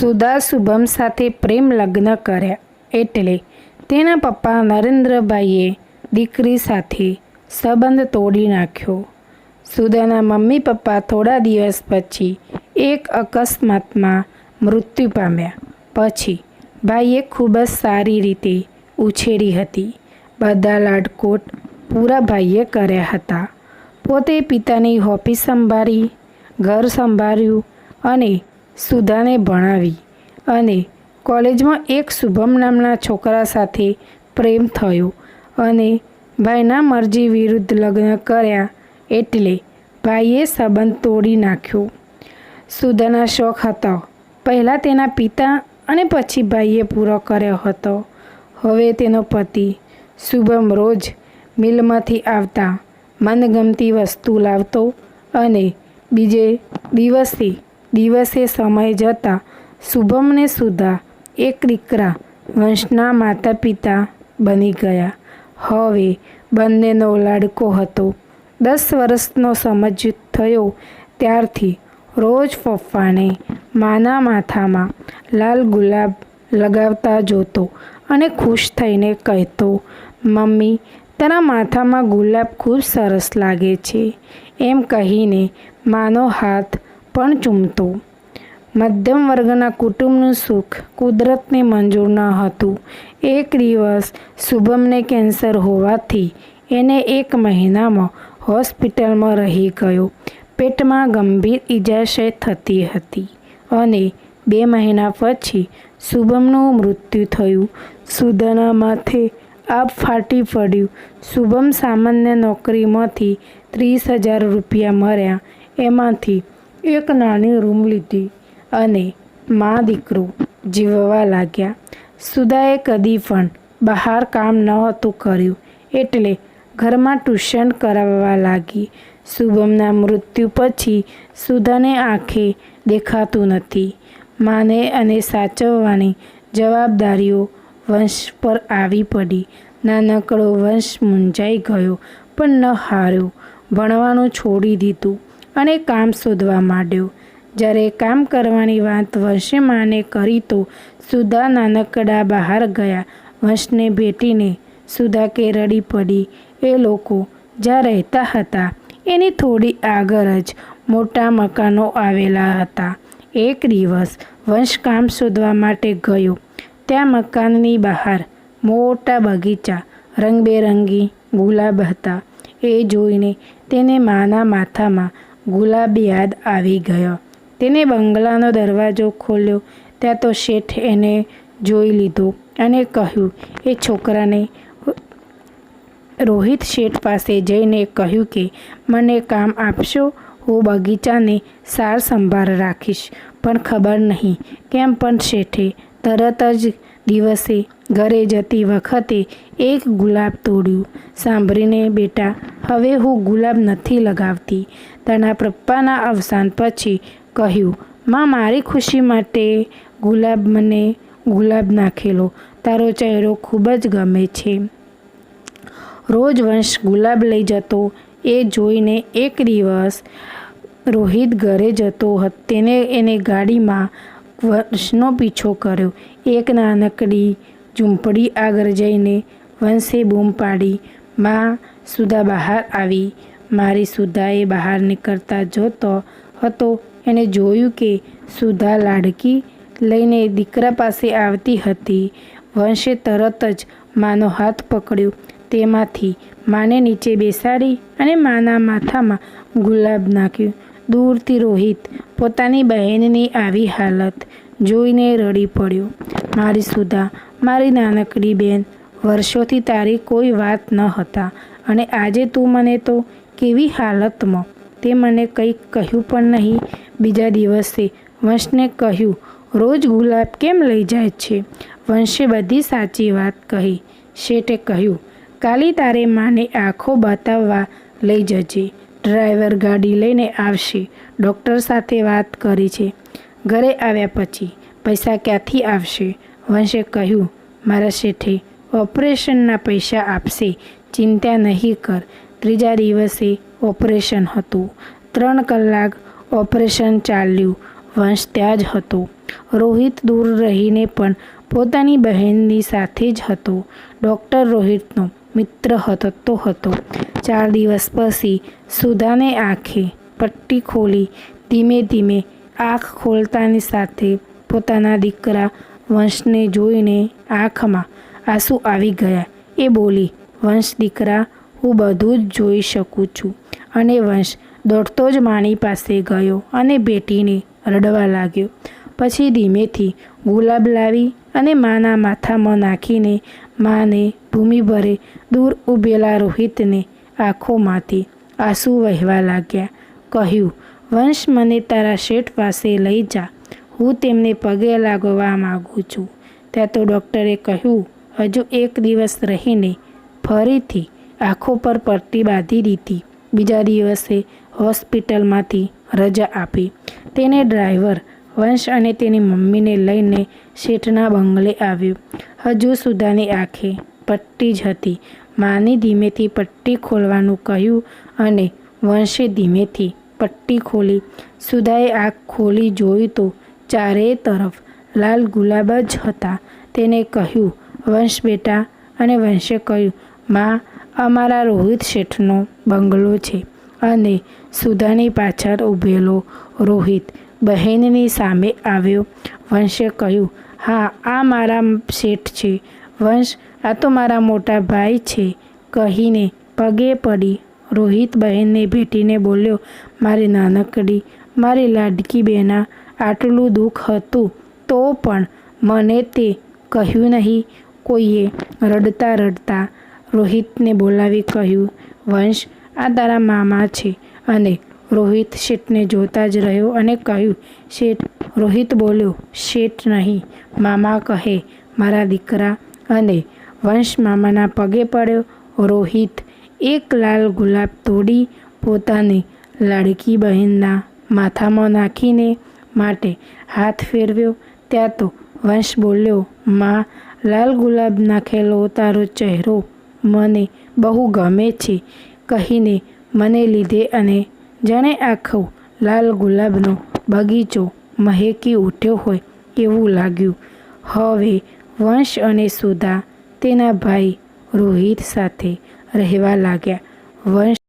સુધા શુભમ સાથે પ્રેમ લગ્ન કર્યા. એટલે તેના પપ્પા નરેન્દ્રભાઈએ દીકરી સાથે સંબંધ તોડી નાખ્યો. સુધાના મમ્મી પપ્પા થોડા દિવસ પછી એક અકસ્માતમાં મૃત્યુ પામ્યા. પછી ભાઈએ ખૂબ જ સારી રીતે ઉછેરી હતી. બધા લાડકોટ પૂરા ભાઈએ કર્યા હતા. પોતે પિતાની હોફિસ સંભાળી, ઘર સંભાળ્યું અને સુધાને ભણાવી અને કોલેજમાં એક શુભમ નામના છોકરા સાથે પ્રેમ થયો અને ભાઈના મરજી વિરુદ્ધ લગ્ન કર્યા એટલે ભાઈએ સંબંધ તોડી નાખ્યો. સુધાના શોખ હતો. પહેલાં તેના પિતા અને પછી ભાઈએ પૂરો કર્યો હતો. હવે તેનો પતિ શુભમ રોજ મિલમાંથી આવતા મનગમતી વસ્તુ લાવતો અને બીજે દિવસે દિવસે સમય જતાં શુભમને સુધા એક દીકરા વંશના માતા પિતા બની ગયા. હવે બંનેનો લાડકો હતો. દસ વર્ષનો સમજ થયો ત્યારથી રોજ પપ્પાને માના માથામાં લાલ ગુલાબ લગાવતા જોતો અને ખુશ થઈને કહેતો, મમ્મી તારા માથામાં ગુલાબ ખૂબ સરસ લાગે છે. એમ કહીને માનો હાથ પણ ચૂમતો. મધ્યમ વર્ગના કુટુંબનું સુખ કુદરતને મંજૂર ન હતું. એક દિવસ શુભમને કેન્સર હોવાથી એને એક મહિનામાં હોસ્પિટલમાં રહી ગયો. પેટમાં ગંભીર ઇજાશય થતી હતી અને બે મહિના પછી શુભમનું મૃત્યુ થયું. સુદાના માથે આપ ફાટી પડ્યું. શુભમ સામાન્ય નોકરીમાંથી ત્રીસ હજાર રૂપિયા મળ્યા. એમાંથી એક નાની રૂમ લીધી અને મા દીકરો જીવવા લાગ્યા. સુધાએ કદી પણ બહાર કામ નહોતું કર્યું, એટલે ઘરમાં ટ્યુશન કરાવવા લાગી. શુભમના મૃત્યુ પછી સુધાને આંખે દેખાતું નથી. માને અને સાચવવાની જવાબદારીઓ વંશ પર આવી પડી. નાનકડો વંશ મૂંઝાઈ ગયો, પણ ન હાર્યો. ભણવાનું છોડી દીધું. અને કામ શોધવા માંડ્યો. જ્યારે કામ કરવાની વાત વંશે માને કરી તો સુધા નાનકડા બહાર ગયા. વંશને ભેટીને સુધા કે રડી પડી. એ લોકો જ્યાં રહેતા હતા, એની થોડી આગળ જ મોટા મકાનો આવેલા હતા. એક દિવસ વંશ કામ શોધવા માટે ગયો. ત્યાં મકાનની બહાર મોટા બગીચા, રંગબેરંગી ગુલાબ હતા. એ જોઈને તેને માના માથામાં ગુલાબ યાદ આવી ગયો. તેને બંગલાનો દરવાજો ખોલ્યો. ત્યાં તો શેઠ એને જોઈ લીધો અને કહ્યું, એ છોકરાને રોહિત શેઠ પાસે જઈને કહ્યું કે, મને કામ આપશો? હું બગીચાને સાર સંભાળ રાખીશ. પણ ખબર નહીં. કેમ પણ શેઠે તરત જ દિવસે ઘરે જતી વખતે એક ગુલાબ તોડ્યું. સાંભળીને બેટા, હવે હું ગુલાબ નથી લગાવતી. તેના પપ્પાના અવસાન પછી કહ્યું, માં, મારી ખુશી માટે ગુલાબ મને ગુલાબ નાખેલો. તારો ચહેરો ખૂબ જ ગમે છે. રોજ વંશ ગુલાબ લઈ જતો એ જોઈને એક દિવસ રોહિત ઘરે જતો હતો, તેને એને ગાડીમાં વંશનો પીછો કર્યો. એક નાનકડી ઝૂંપડી આગળ જઈને વંશે બૂમ પાડી, માં, સુધા બહાર આવી. મારી સુધાએ બહાર નીકળતા જોતો હતો. એણે જોયું કે સુધા લાડકી લઈને દીકરા પાસે આવતી હતી. વંશે તરત જ માનો હાથ પકડ્યો. તેમાંથી માને નીચે બેસાડી અને માના માથામાં ગુલાબ નાખ્યું. દૂરથી રોહિત પોતાની બહેનની આવી હાલત જોઈને રડી પડ્યો. મારી સુધા, મારી નાનકડી બેન, વર્ષોથી તારી કોઈ વાત ન હતા અને આજે તું મને તો કેવી હાલતમાં તે મને કંઈક કહ્યું પણ નહીં. બીજા દિવસે વંશને કહ્યું, રોજ ગુલાબ કેમ લઈ જાય છે વંશે બધી સાચી વાત કહી. શેઠે કહ્યું, કાલી તારે માને આંખો બતાવવા લઈ જજે. ડ્રાઈવર ગાડી લઈને આવશે. ડૉક્ટર સાથે વાત કરી છે. ઘરે આવ્યા પછી પૈસા ક્યાંથી આવશે? વંશે કહ્યું, મારા શેઠે ઓપરેશનના પૈસા આપશે. ચિંતા નહીં કર. ત્રીજા દિવસે ઓપરેશન હતું. ત્રણ કલાક ઓપરેશન ચાલ્યું. વંશ ત્યાં જ હતો. રોહિત દૂર રહીને પણ પોતાની બહેનની સાથે જ હતો. ડૉક્ટર રોહિતનો મિત્ર હતો હતો. ચાર દિવસ પછી સુધાને આંખે પટ્ટી ખોલી. ધીમે ધીમે આંખ ખોલતાની સાથે પોતાના દીકરા વંશને જોઈને આંખમાં આંસુ આવી ગયા. એ બોલી, વંશ દીકરા, હું બધું જ જોઈ શકું છું. અને વંશ દોડતો જ માણી પાસે ગયો અને બેટીને રડવા લાગ્યો. પછી ધીમેથી ગુલાબ લાવી અને માના માથામાં નાખીને માને ભૂમિ ભરે દૂર ઊભેલા રોહિતને આંખોમાંથી આંસુ વહેવા લાગ્યા. કહ્યું, વંશ મને તારા શેઠ પાસે લઈ જા. હું તેમને પગે લાગવા માગું છું. ત્યાં તો ડૉક્ટરે કહ્યું, હજુ એક દિવસ રહીને ફરીથી આંખો પર પટ્ટી બાંધી દીધી. બીજા દિવસે હોસ્પિટલમાંથી રજા આપી. તેને ડ્રાઈવર, વંશ અને તેની મમ્મીને લઈને શેઠના બંગલે આવ્યો. હજુ સુધાની આંખે પટ્ટી જ હતી. માને ધીમેથી પટ્ટી ખોલવાનું કહ્યું અને વંશે ધીમેથી પટ્ટી ખોલી. સુધાએ આંખ ખોલી જોયું તો ચારેય તરફ લાલ ગુલાબ જ હતા. તેને કહ્યું, વંશ બેટા, અને વંશે કહ્યું, માં, અમારા રોહિત શેઠનો બંગલો છે. અને સુધાની પાછળ ઊભેલો રોહિત બહેનની સામે આવ્યો. વંશે કહ્યું, હા, આ મારા શેઠ છે. વંશ, આ તો મારા મોટા ભાઈ છે. કહીને પગે પડી રોહિત બહેનને ભેટીને બોલ્યો, મારી નાનકડી, મારી લાડકી બેના આટલું દુઃખ હતું તો પણ મને તે કહ્યું નહીં કોઈએ રડતા રડતા રોહિતને બોલાવી કહ્યું, વંશ, આ તારા મામા છે અને રોહિત શેઠને જોતા જ રહ્યો અને કહ્યું, શેઠ, રોહિત બોલ્યો, શેઠ નહીં, મામા કહે, મારા દીકરા અને વંશ મામાના પગે પડ્યો. રોહિત એક લાલ ગુલાબ તોડી પોતાની લાડકી બહેનના માથામાં નાખીને માટે હાથ ફેરવ્યો. ત્યાં તો વંશ બોલ્યો, માં, લાલ ગુલાબ નાખેલો તારો ચહેરો મને બહુ ગમે છે કહીને મને લીધે અને જાણે આખો લાલ ગુલાબનો બગીચો મહેકી ઉઠ્યો હોય એવું લાગ્યું. હવે વંશ અને સુધા તેના ભાઈ રોહિત સાથે રહેવા લાગ્યા. વંશ